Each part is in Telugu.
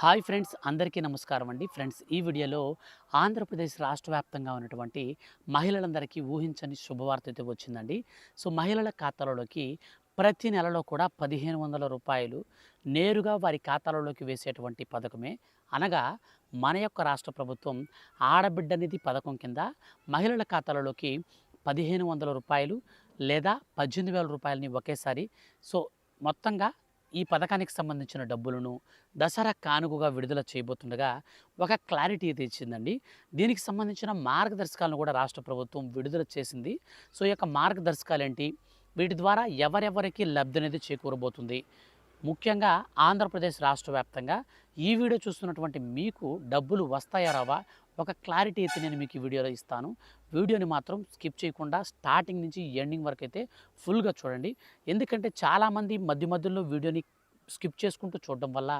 హాయ్ ఫ్రెండ్స్ అందరికీ నమస్కారం అండి. ఫ్రెండ్స్ ఈ వీడియోలో ఆంధ్రప్రదేశ్ రాష్ట్ర వ్యాప్తంగా ఉన్నటువంటి మహిళలందరికీ ఊహించని శుభవార్త అయితే వచ్చిందండి. సో మహిళల ఖాతాలలోకి ప్రతి నెలలో కూడా పదిహేను వందల రూపాయలు నేరుగా వారి ఖాతాలలోకి వేసేటువంటి పథకమే. అనగా మన యొక్క రాష్ట్ర ప్రభుత్వం ఆడబిడ్డ నిధి పథకం కింద మహిళల ఖాతాలలోకి పదిహేను వందల రూపాయలు లేదా పద్దెనిమిది వేల రూపాయలని ఒకేసారి. సో మొత్తంగా ఈ పథకానికి సంబంధించిన డబ్బులను దసరా కానుకగా విడుదల చేయబోతుండగా ఒక క్లారిటీ అయితే ఇచ్చిందండి దీనికి సంబంధించిన మార్గదర్శకాలను కూడా రాష్ట్ర ప్రభుత్వం విడుదల చేసింది. సో ఈ యొక్క మార్గదర్శకాలు ఏంటి వీటి ద్వారా ఎవరెవరికి లబ్ధి అనేది చేకూరబోతుంది? ముఖ్యంగా ఆంధ్రప్రదేశ్ రాష్ట్ర వ్యాప్తంగా ఈ వీడియో చూస్తున్నటువంటి మీకు డబ్బులు వస్తాయా రావా? ఒక క్లారిటీ అయితే నేను మీకు ఈ వీడియోలో ఇస్తాను. వీడియోని మాత్రం స్కిప్ చేయకుండా స్టార్టింగ్ నుంచి ఎండింగ్ వరకు అయితే ఫుల్గా చూడండి. ఎందుకంటే చాలామంది మధ్య మధ్యలో వీడియోని స్కిప్ చేసుకుంటూ చూడడం వల్ల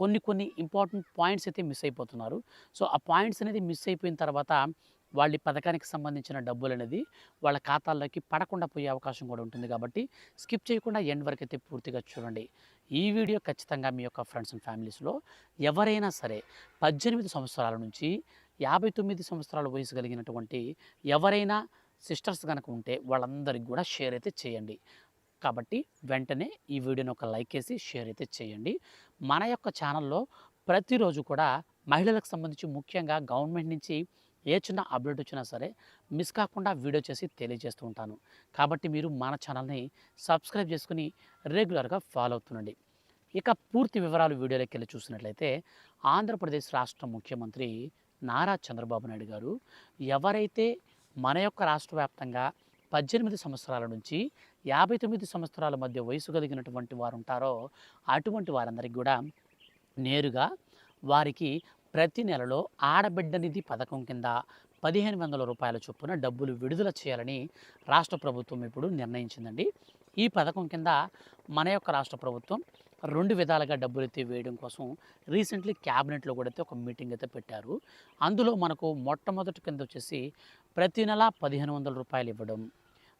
కొన్ని కొన్ని ఇంపార్టెంట్ పాయింట్స్ అయితే మిస్ అయిపోతున్నారు. సో ఆ పాయింట్స్ అనేది మిస్ అయిపోయిన తర్వాత వాళ్ళ పథకానికి సంబంధించిన డబ్బులు అనేది వాళ్ళ ఖాతాల్లోకి పడకుండా పోయే అవకాశం కూడా ఉంటుంది కాబట్టి స్కిప్ చేయకుండా ఎండ్ వరకు అయితే పూర్తిగా చూడండి. ఈ వీడియో ఖచ్చితంగా మీ యొక్క ఫ్రెండ్స్ అండ్ ఫ్యామిలీస్లో ఎవరైనా సరే పద్దెనిమిది సంవత్సరాల నుంచి యాభై తొమ్మిది సంవత్సరాల వయసు కలిగినటువంటి ఎవరైనా సిస్టర్స్ కనుక ఉంటే వాళ్ళందరికీ కూడా షేర్ అయితే చేయండి. కాబట్టి వెంటనే ఈ వీడియోని ఒక లైక్ వేసి షేర్ అయితే చేయండి. మన యొక్క ఛానల్లో ప్రతిరోజు కూడా మహిళలకు సంబంధించి ముఖ్యంగా గవర్నమెంట్ నుంచి ఏ చిన్న అప్డేట్ వచ్చినా సరే మిస్ కాకుండా వీడియో చేసి తెలియజేస్తూ ఉంటాను. కాబట్టి మీరు మన ఛానల్ని సబ్స్క్రైబ్ చేసుకుని రెగ్యులర్గా ఫాలో అవుతుండండి. ఇక పూర్తి వివరాలు వీడియోలోకి వెళ్ళి చూసినట్లయితే ఆంధ్రప్రదేశ్ రాష్ట్ర ముఖ్యమంత్రి నారా చంద్రబాబు నాయుడు గారు ఎవరైతే మన యొక్క రాష్ట్ర వ్యాప్తంగా పద్దెనిమిది సంవత్సరాల నుంచి యాభై తొమ్మిది సంవత్సరాల మధ్య వయసు కలిగినటువంటి వారు ఉంటారో అటువంటి వారందరికీ కూడా నేరుగా వారికి ప్రతి నెలలో ఆడబిడ్డ నిధి పథకం కింద పదిహేను వందల రూపాయల చొప్పున డబ్బులు విడుదల చేయాలని రాష్ట్ర ప్రభుత్వం ఇప్పుడు నిర్ణయించిందండి. ఈ పథకం కింద మన యొక్క రాష్ట్ర ప్రభుత్వం రెండు విధాలుగా డబ్బులు అయితే వేయడం కోసం రీసెంట్లీ క్యాబినెట్లో కూడా అయితే ఒక మీటింగ్ అయితే పెట్టారు. అందులో మనకు మొట్టమొదటి కింద వచ్చేసి ప్రతి నెల పదిహేను వందల రూపాయలు ఇవ్వడం.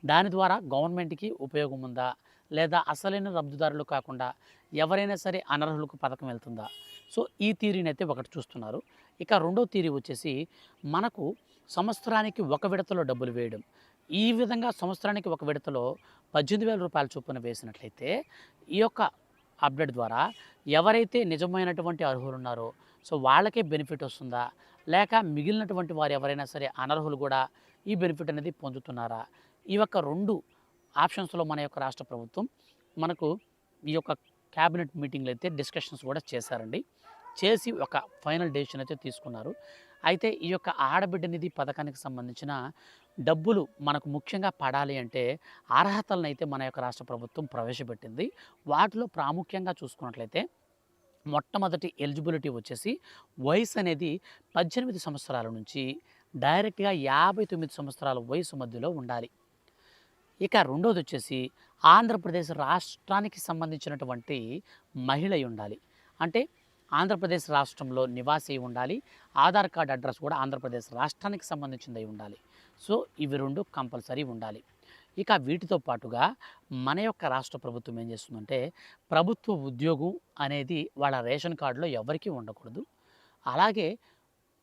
దాని ద్వారా గవర్నమెంట్కి ఉపయోగం ఉందా? లేదా అసలైన లబ్ధిదారులు కాకుండా ఎవరైనా సరే అనర్హులకు పథకం వెళ్తుందా? సో ఈ థీరీని అయితే ఒకటి చూస్తున్నారు. ఇక రెండో థీరీ వచ్చేసి మనకు సంవత్సరానికి ఒక విడతలో డబ్బులు వేయడం. ఈ విధంగా సంవత్సరానికి ఒక విడతలో పద్దెనిమిది వేల రూపాయల చొప్పున వేసినట్లయితే ఈ యొక్క అప్డేట్ ద్వారా ఎవరైతే నిజమైనటువంటి అర్హులు ఉన్నారో సో వాళ్ళకే బెనిఫిట్ వస్తుందా? లేక మిగిలినటువంటి వారు ఎవరైనా సరే అనర్హులు కూడా ఈ బెనిఫిట్ అనేది పొందుతున్నారా? ఈ యొక్క రెండు ఆప్షన్స్లో మన యొక్క రాష్ట్ర ప్రభుత్వం మనకు ఈ యొక్క క్యాబినెట్ మీటింగ్లు అయితే డిస్కషన్స్ కూడా చేశారండి. చేసి ఒక ఫైనల్ డెసిషన్ అయితే తీసుకున్నారు. అయితే ఈ యొక్క ఆడబిడ్డ నిధి పథకానికి సంబంధించిన డబ్బులు మనకు ముఖ్యంగా పడాలి అంటే అర్హతలను అయితే మన యొక్క రాష్ట్ర ప్రభుత్వం ప్రవేశపెట్టింది. వాటిలో ప్రాముఖ్యంగా చూసుకున్నట్లయితే మొట్టమొదటి ఎలిజిబిలిటీ వచ్చేసి వయసు అనేది పద్దెనిమిది సంవత్సరాల నుంచి డైరెక్ట్గా యాభై తొమ్మిది సంవత్సరాల వయసు మధ్యలో ఉండాలి. ఇక రెండోది వచ్చేసి ఆంధ్రప్రదేశ్ రాష్ట్రానికి సంబంధించినటువంటి మహిళ ఉండాలి. అంటే ఆంధ్రప్రదేశ్ రాష్ట్రంలో నివాసి అయి ఉండాలి. ఆధార్ కార్డ్ అడ్రస్ కూడా ఆంధ్రప్రదేశ్ రాష్ట్రానికి సంబంధించింది ఉండాలి. సో ఇవి రెండు కంపల్సరీ ఉండాలి. ఇక వీటితో పాటుగా మన యొక్క రాష్ట్ర ప్రభుత్వం ఏం చేస్తుందంటే ప్రభుత్వ ఉద్యోగం అనేది వాళ్ళ రేషన్ కార్డులో ఎవరికీ ఉండకూడదు. అలాగే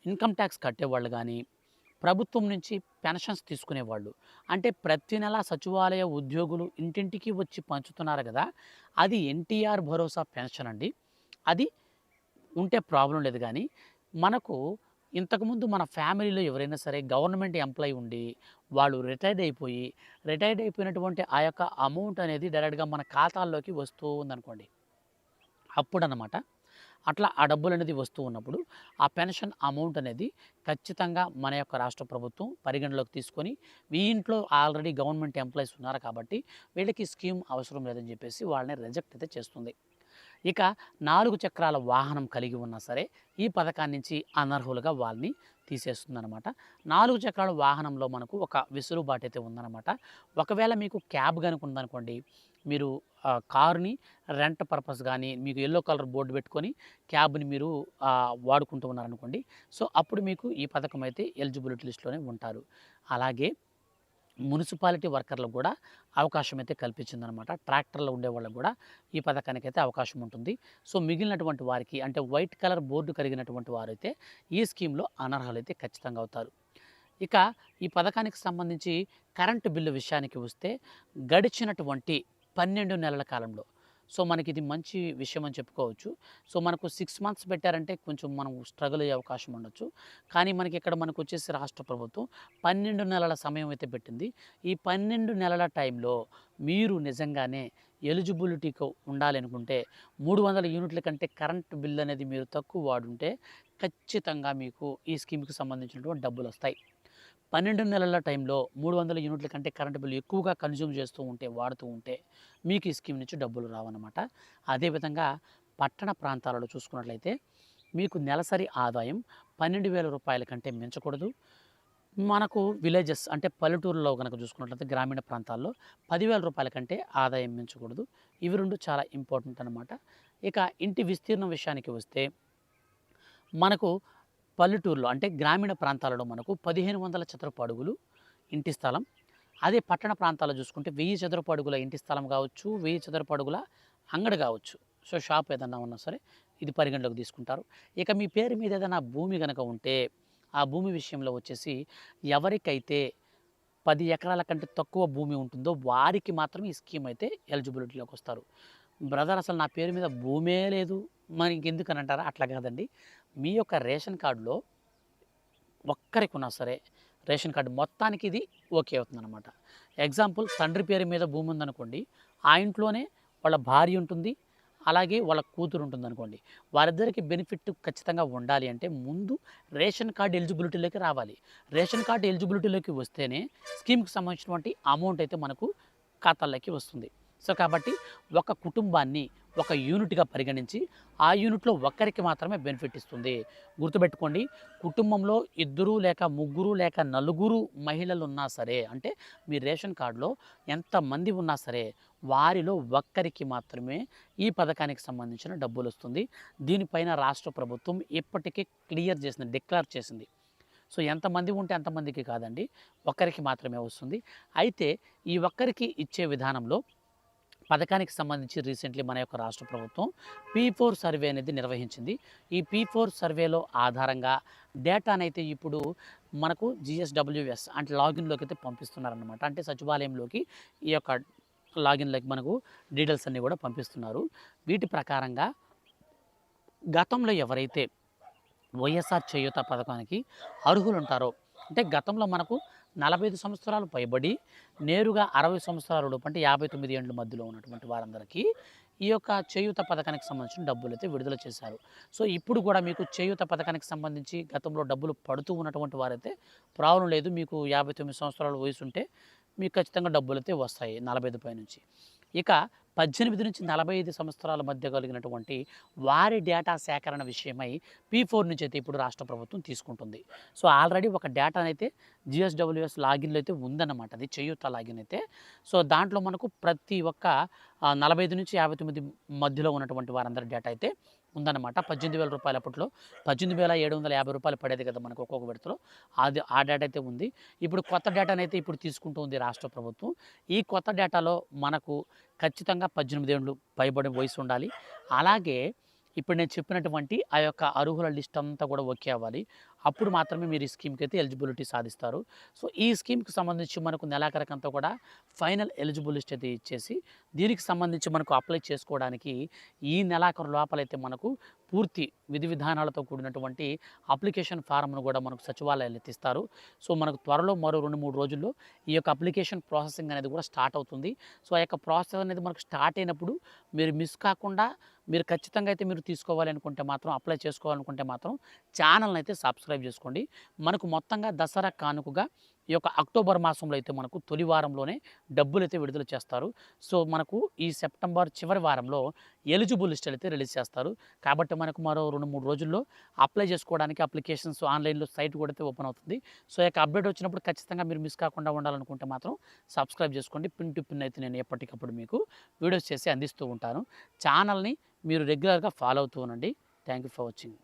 ఇన్కమ్ ట్యాక్స్ కట్టేవాళ్ళు కానీ ప్రభుత్వం నుంచి పెన్షన్స్ తీసుకునేవాళ్ళు. అంటే ప్రతి నెల సచివాలయ ఉద్యోగులు ఇంటింటికి వచ్చి పంచుతున్నారు కదా అది ఎన్టీఆర్ భరోసా పెన్షన్ అండి. అది ఉంటే ప్రాబ్లం లేదు కానీ మనకు ఇంతకుముందు మన ఫ్యామిలీలో ఎవరైనా సరే గవర్నమెంట్ ఎంప్లాయీ ఉండి వాళ్ళు రిటైర్డ్ అయిపోయి రిటైర్డ్ అయిపోయినటువంటి ఆ యొక్క అమౌంట్ అనేది డైరెక్ట్గా మన ఖాతాల్లోకి వస్తూ ఉందనుకోండి. అప్పుడు అనమాట అట్లా ఆ డబ్బులు అనేది వస్తూ ఉన్నప్పుడు ఆ పెన్షన్ అమౌంట్ అనేది ఖచ్చితంగా మన యొక్క రాష్ట్ర ప్రభుత్వం పరిగణలోకి తీసుకొని మీ ఇంట్లో ఆల్రెడీ గవర్నమెంట్ ఎంప్లాయీస్ ఉన్నారు కాబట్టి వీళ్ళకి స్కీమ్ అవసరం లేదని చెప్పేసి వాళ్ళని రిజెక్ట్ అయితే చేస్తుంది. ఇక నాలుగు చక్రాల వాహనం కలిగి ఉన్నా సరే ఈ పథకాన్ని నుంచి అనర్హులుగా వాళ్ళని తీసేస్తుందన్నమాట. నాలుగు చక్రాల వాహనంలో మనకు ఒక వెసులుబాటు అయితే ఉందన్నమాట. ఒకవేళ మీకు క్యాబ్ కనుక ఉందనుకోండి మీరు కారుని రెంట్ పర్పస్ కానీ మీకు ఎల్లో కలర్ బోర్డు పెట్టుకొని క్యాబ్ని మీరు వాడుకుంటూ ఉన్నారనుకోండి సో అప్పుడు మీకు ఈ పథకం అయితే ఎలిజిబిలిటీ లిస్ట్లోనే ఉంటారు. అలాగే మున్సిపాలిటీ వర్కర్లకు కూడా అవకాశం అయితే కల్పించిందనమాట ట్రాక్టర్లో ఉండే వాళ్ళకు కూడా ఈ పథకానికి అయితే అవకాశం ఉంటుంది. సో మిగిలినటువంటి వారికి అంటే వైట్ కలర్ బోర్డు కలిగినటువంటి వారైతే ఈ స్కీమ్లో అనర్హులైతే ఖచ్చితంగా అవుతారు. ఇక ఈ పథకానికి సంబంధించి కరెంటు బిల్లు విషయానికి వస్తే గడిచినటువంటి పన్నెండు నెలల కాలంలో సో మనకి ఇది మంచి విషయం అని చెప్పుకోవచ్చు. సో మనకు సిక్స్ మంత్స్ పెట్టారంటే కొంచెం మనం స్ట్రగుల్ అయ్యే అవకాశం ఉండొచ్చు. కానీ మనకి ఇక్కడ మనకు వచ్చేసి రాష్ట్ర ప్రభుత్వం పన్నెండు నెలల సమయం అయితే పెట్టింది. ఈ పన్నెండు నెలల టైంలో మీరు నిజంగానే ఎలిజిబిలిటీకి ఉండాలనుకుంటే మూడు వందల యూనిట్ల కంటే కరెంట్ బిల్ అనేది మీరు తక్కువ వాడుంటే ఖచ్చితంగా మీకు ఈ స్కీమ్కి సంబంధించినటువంటి డబ్బులు వస్తాయి పన్నెండు నెలల టైంలో మూడు వందల యూనిట్ల కంటే కరెంటు బిల్లు ఎక్కువగా కన్జ్యూమ్ చేస్తూ ఉంటే వాడుతూ ఉంటే మీకు ఈ స్కీమ్ నుంచి డబ్బులు రావన్నమాట. అదేవిధంగా పట్టణ ప్రాంతాలలో చూసుకున్నట్లయితే మీకు నెలసరి ఆదాయం పన్నెండు వేల రూపాయల కంటే మించకూడదు. మనకు విలేజెస్ అంటే పల్లెటూరులో కనుక చూసుకున్నట్లయితే గ్రామీణ ప్రాంతాల్లో పదివేల రూపాయల కంటే ఆదాయం మించకూడదు. ఇవి రెండు చాలా ఇంపార్టెంట్ అనమాట ఇక ఇంటి విస్తీర్ణం విషయానికి వస్తే మనకు పల్లెటూరులో అంటే గ్రామీణ ప్రాంతాలలో మనకు పదిహేను వందల చదరపు అడుగులు ఇంటి స్థలం. అదే పట్టణ ప్రాంతాల్లో చూసుకుంటే వెయ్యి చదరపు అడుగుల ఇంటి స్థలం కావచ్చు వెయ్యి చదరపు అడుగుల అంగడి కావచ్చు. సో షాప్ ఏదన్నా ఉన్నా సరే ఇది పరిగణలోకి తీసుకుంటారు. ఇక మీ పేరు మీద ఏదైనా భూమి కనుక ఉంటే ఆ భూమి విషయంలో వచ్చేసి ఎవరికైతే పది ఎకరాల కంటే తక్కువ భూమి ఉంటుందో వారికి మాత్రం ఈ స్కీమ్ అయితే ఎలిజిబిలిటీలోకి వస్తారు. బ్రదర్ అసలు నా పేరు మీద భూమే లేదు. మనకి ఎందుకని అంటారా? అట్లా కాదండి. మీ యొక్క రేషన్ కార్డులో ఒక్కరికి ఉన్నా సరే రేషన్ కార్డు మొత్తానికి ఇది ఓకే అవుతుందన్నమాట. ఎగ్జాంపుల్ తండ్రి పేరు మీద భూమి ఉందనుకోండి ఆ ఇంట్లోనే వాళ్ళ భార్య ఉంటుంది అలాగే వాళ్ళ కూతురు ఉంటుంది అనుకోండి వారిద్దరికి బెనిఫిట్ ఖచ్చితంగా ఉండాలి అంటే ముందు రేషన్ కార్డు ఎలిజిబిలిటీలోకి రావాలి. రేషన్ కార్డు ఎలిజిబిలిటీలోకి వస్తేనే స్కీమ్కి సంబంధించినటువంటి అమౌంట్ అయితే మనకు ఖాతాల్లోకి వస్తుంది. సో కాబట్టి ఒక కుటుంబాన్ని ఒక యూనిట్గా పరిగణించి ఆ యూనిట్లో ఒక్కరికి మాత్రమే బెనిఫిట్ ఇస్తుంది. గుర్తుపెట్టుకోండి కుటుంబంలో ఇద్దరు లేక ముగ్గురు లేక నలుగురు మహిళలు ఉన్నా సరే అంటే మీ రేషన్ కార్డులో ఎంతమంది ఉన్నా సరే వారిలో ఒక్కరికి మాత్రమే ఈ పథకానికి సంబంధించిన డబ్బులు వస్తుంది. దీనిపైన రాష్ట్ర ప్రభుత్వం ఇప్పటికే క్లియర్ చేసింది డిక్లేర్ చేసింది. సో ఎంతమంది ఉంటే అంతమందికి కాదండి ఒక్కరికి మాత్రమే వస్తుంది. అయితే ఈ ఒక్కరికి ఇచ్చే విధానంలో పథకానికి సంబంధించి రీసెంట్లీ మన యొక్క రాష్ట్ర ప్రభుత్వం పీ ఫోర్ సర్వే అనేది నిర్వహించింది. ఈ పీ ఫోర్ సర్వేలో ఆధారంగా డేటానైతే ఇప్పుడు మనకు జిఎస్డబ్ల్యూఎస్ అంటే లాగిన్లోకి అయితే పంపిస్తున్నారన్నమాట. అంటే సచివాలయంలోకి ఈ యొక్క లాగిన్లోకి మనకు డీటెయిల్స్ అన్నీ కూడా పంపిస్తున్నారు. వీటి ప్రకారంగా గతంలో ఎవరైతే వైఎస్ఆర్ చేయూత పథకానికి అర్హులు ఉంటారో అంటే గతంలో మనకు నలభై ఐదు సంవత్సరాలు పైబడి నేరుగా అరవై సంవత్సరాల లోపు అంటే యాభై తొమ్మిది ఏళ్ళ మధ్యలో ఉన్నటువంటి వారందరికీ ఈ యొక్క చేయూత పథకానికి సంబంధించిన డబ్బులు అయితే విడుదల చేశారు. సో ఇప్పుడు కూడా మీకు చేయూత పథకానికి సంబంధించి గతంలో డబ్బులు పడుతూ ఉన్నటువంటి వారైతే ప్రాబ్లం లేదు. మీకు యాభై తొమ్మిది సంవత్సరాల వయసు ఉంటే మీకు ఖచ్చితంగా డబ్బులు అయితే వస్తాయి నలభై ఐదు పై నుంచి ఇక పద్దెనిమిది నుంచి నలభై ఐదు సంవత్సరాల మధ్య కలిగినటువంటి వారి డేటా సేకరణ విషయమై పీ ఫోర్ నుంచి అయితే ఇప్పుడు రాష్ట్ర ప్రభుత్వం తీసుకుంటుంది. సో ఆల్రెడీ ఒక డేటా అయితే జిఎస్డబ్ల్యూఎస్ లాగిన్లో అయితే ఉందన్నమాట. అది చేయూత లాగిన్ అయితే. సో దాంట్లో మనకు ప్రతి ఒక్క నలభై ఐదు నుంచి యాభై తొమ్మిది మధ్యలో ఉన్నటువంటి వారందరి డేటా అయితే ఉందన్నమాట. పద్దెనిమిది వేల రూపాయల అప్పట్లో. పద్దెనిమిది వేల ఏడు వందల యాభై రూపాయలు పడేది కదా మనకు ఒక్కొక్క విడతలో. అది ఆ డేటా అయితే ఉంది. ఇప్పుడు కొత్త డేటాను అయితే ఇప్పుడు తీసుకుంటూ ఉంది రాష్ట్ర ప్రభుత్వం. ఈ కొత్త డేటాలో మనకు ఖచ్చితంగా పద్దెనిమిది ఏళ్ళు పైబడి వయసు ఉండాలి. అలాగే ఇప్పుడు నేను చెప్పినటువంటి ఆ యొక్క అర్హుల లిస్ట్ అంతా కూడా ఓకే అవ్వాలి. అప్పుడు మాత్రమే మీరు ఈ స్కీమ్కి అయితే ఎలిజిబిలిటీ సాధిస్తారు. సో ఈ స్కీమ్కి సంబంధించి మనకు నెలాఖరికంతా కూడా ఫైనల్ ఎలిజిబిలిటీ అయితే ఇచ్చేసి దీనికి సంబంధించి మనకు అప్లై చేసుకోవడానికి ఈ నెలాఖరు లోపలైతే మనకు పూర్తి విధి విధానాలతో కూడినటువంటి అప్లికేషన్ ఫారంను కూడా మనకు సచివాలయాలు ఎత్తిస్తారు సో మనకు త్వరలో మరో రెండు మూడు రోజుల్లో ఈ యొక్క అప్లికేషన్ ప్రాసెసింగ్ అనేది కూడా స్టార్ట్ అవుతుంది. సో ఆ యొక్క ప్రాసెస్ అనేది మనకు స్టార్ట్ అయినప్పుడు మీరు మిస్ కాకుండా మీరు ఖచ్చితంగా అయితే మీరు తీసుకోవాలి అనుకుంటే మాత్రం అప్లై చేసుకోవాలనుకుంటే మాత్రం ఛానల్ని అయితే సబ్స్క్రైబ్ సబ్స్క్రైబ్ చేసుకోండి. మనకు మొత్తంగా దసరా కానుకగా ఈ యొక్క అక్టోబర్ మాసంలో అయితే మనకు తొలి వారంలోనే డబ్బులు అయితే విడుదల చేస్తారు. సో మనకు ఈ సెప్టెంబర్ చివరి వారంలో ఎలిజిబుల్ లిస్టులు అయితే రిలీజ్ చేస్తారు. కాబట్టి మనకు మరో రెండు మూడు రోజుల్లో అప్లై చేసుకోవడానికి అప్లికేషన్స్ ఆన్లైన్లో సైట్ కూడా అయితే ఓపెన్ అవుతుంది. సో యొక్క అప్డేట్ వచ్చినప్పుడు ఖచ్చితంగా మీరు మిస్ కాకుండా ఉండాలనుకుంటే మాత్రం సబ్స్క్రైబ్ చేసుకోండి. పిన్ టు పిన్ అయితే నేను ఎప్పటికప్పుడు మీకు వీడియోస్ చేసి అందిస్తూ ఉంటాను. ఛానల్ని మీరు రెగ్యులర్గా ఫాలో అవుతూ ఉండండి. Thank you for watching.